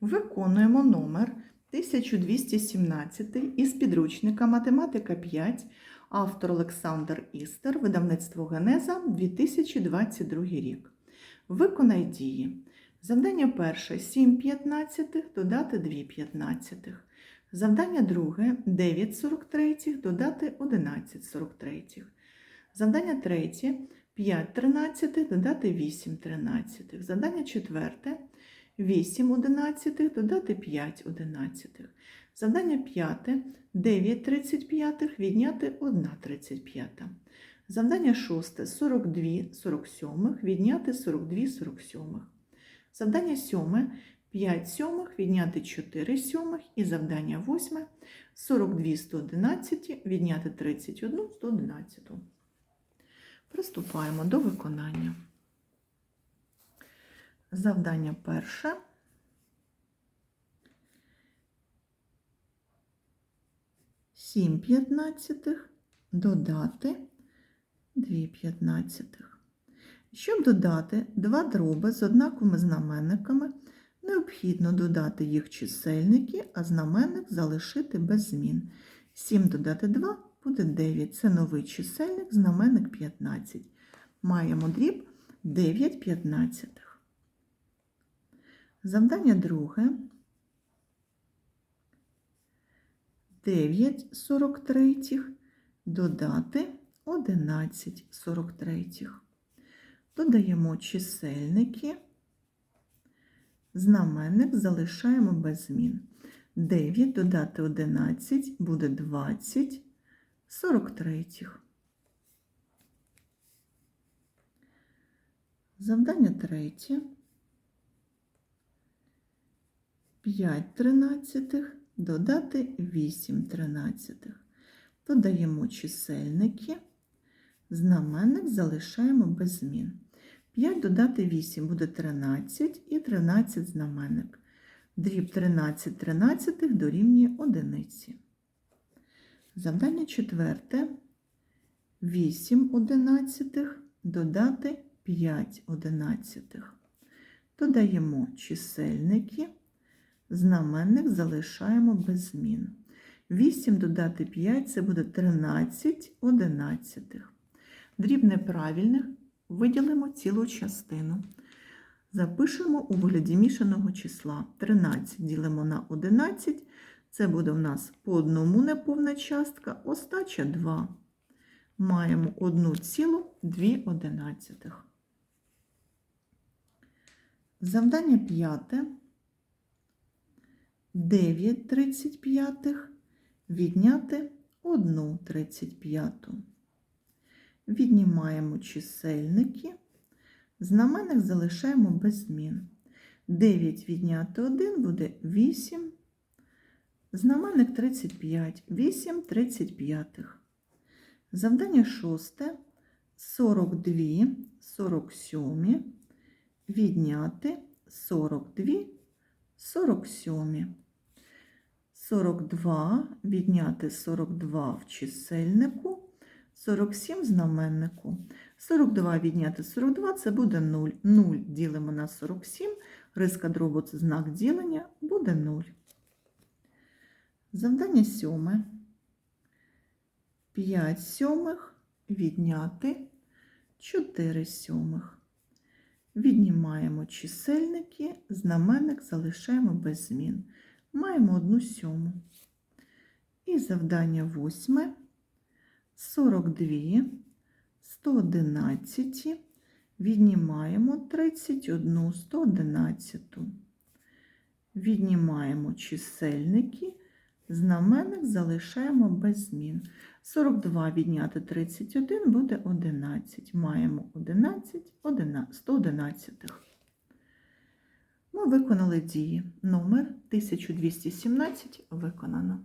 Виконуємо номер 1217 із підручника Математика 5, автор Олександр Істер, видавництво Генеза 2022 рік. Виконай дії. Завдання перше 7 п'ятнадцятих додати 2 п'ятнадцятих. Завдання друге 9 43 додати 11 43. Завдання третє 5 тринадцятих додати 8 тринадцятих. Завдання четверте 8 одинадцятих додати 5 одинадцятих. Завдання п'яте 9 35 відняти 1 35. Завдання шосте 42 47 відняти 42 47. Завдання сьоме 5 сьомих відняти 4 сьомих. І завдання восьме 42 111 відняти 31 111. Приступаємо до виконання. Завдання перше. Сім п'ятнадцятих додати дві п'ятнадцятих. Щоб додати два дроби з однаковими знаменниками, необхідно додати їх чисельники, а знаменник залишити без змін. 7 додати 2 буде 9. Це новий чисельник, знаменник 15. Маємо дріб 9 п'ятнадцятих. Завдання друге. 9 43 додати 11 43. Додаємо чисельники, знаменник залишаємо без змін. 9 додати 11 буде 20 43. Завдання третє. 5 тринадцятих додати 8 тринадцятих. Додаємо чисельники, знаменник залишаємо без змін. 5 додати 8 буде 13 і 13 знаменник. Дріб 13 тринадцятих дорівнює одиниці. Завдання четверте. 8 одинадцятих додати 5 одинадцятих. Додаємо чисельники, знаменник залишаємо без змін. 8 додати 5 це буде 13 одинадцятих. Дріб неправильних виділимо цілу частину. Запишемо у вигляді мішаного числа. 13 ділимо на 11. Це буде у нас по одному неповна частка, остача 2. Маємо 1,2 одинадцятих. Завдання п'яте. 9 35 відняти 1 35. Віднімаємо чисельники. Знаменник залишаємо без змін. 9 відняти 1 буде 8. Знаменник 35. 8 35. Завдання шосте. 42 47 відняти 42 47. 42 відняти 42 в чисельнику, 47 в знаменнику. 42 відняти 42 це буде 0. 0 ділимо на 47, риска дробу це знак ділення, буде 0. Завдання сьоме. 5 сьомих відняти 4 сьомих. Віднімаємо чисельники, знаменник залишаємо без змін. Маємо одну сьому. І завдання восьме. 42, 111, віднімаємо 31, 111. Віднімаємо чисельники, знаменник залишаємо без змін. 42 відняти 31 буде 11. Маємо 11, 111. Ми виконали дії. Номер 1217 виконано.